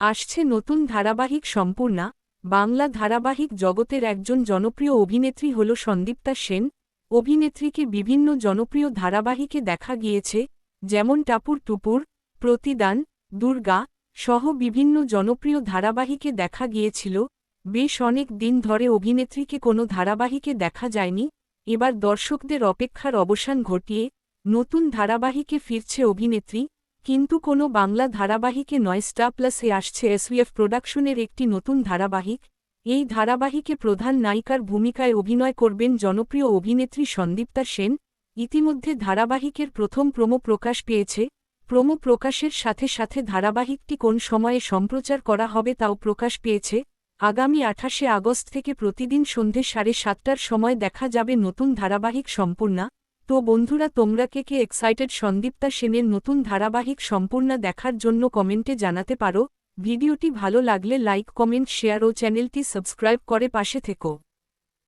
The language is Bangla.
আসছে নতুন ধারাবাহিক সম্পূর্ণা, বাংলা ধারাবাহিক জগতের একজন জনপ্রিয় অভিনেত্রী হল সন্দীপ্তা সেন। অভিনেত্রীকে বিভিন্ন জনপ্রিয় ধারাবাহিকে দেখা গিয়েছে, যেমন টাপুর টুপুর, প্রতিদান, দুর্গা সহ বিভিন্ন জনপ্রিয় ধারাবাহিকে দেখা গিয়েছিল। বেশ অনেক দিন ধরে অভিনেত্রীকে কোনো ধারাবাহিকে দেখা যায়নি। এবার দর্শকদের অপেক্ষার অবসান ঘটিয়ে নতুন ধারাবাহিকে ফিরছে অভিনেত্রী। কিন্তু কোনো বাংলা ধারাবাহিকে নয় স্টার প্লাসে আসছে এসভিএফ প্রোডাকশনের একটি নতুন ধারাবাহিক। এই ধারাবাহিকে প্রধান নায়িকার ভূমিকায় অভিনয় করবেন জনপ্রিয় অভিনেত্রী সন্দীপ্তা সেন। ইতিমধ্যে ধারাবাহিকের প্রথম প্রোমো প্রকাশ পেয়েছে। প্রোমো প্রকাশের সাথে সাথে ধারাবাহিকটি কোন সময়ে সম্প্রচার করা হবে তাও প্রকাশ পেয়েছে। আগামী আঠাশে আগস্ট থেকে প্রতিদিন সন্ধে সাড়ে সাতটার সময় দেখা যাবে নতুন ধারাবাহিক সম্পূর্ণা। তো বন্ধুরা, তোমরা কে কে এক্সাইটেড সন্দীপ্তা সেনের নতুন ধারাবাহিক সম্পূর্ণ দেখার জন্য কমেন্টে জানাতে পারো। ভিডিওটি ভালো লাগলে লাইক কমেন্ট শেয়ার ও চ্যানেলটি সাবস্ক্রাইব করে পাশে থেকো।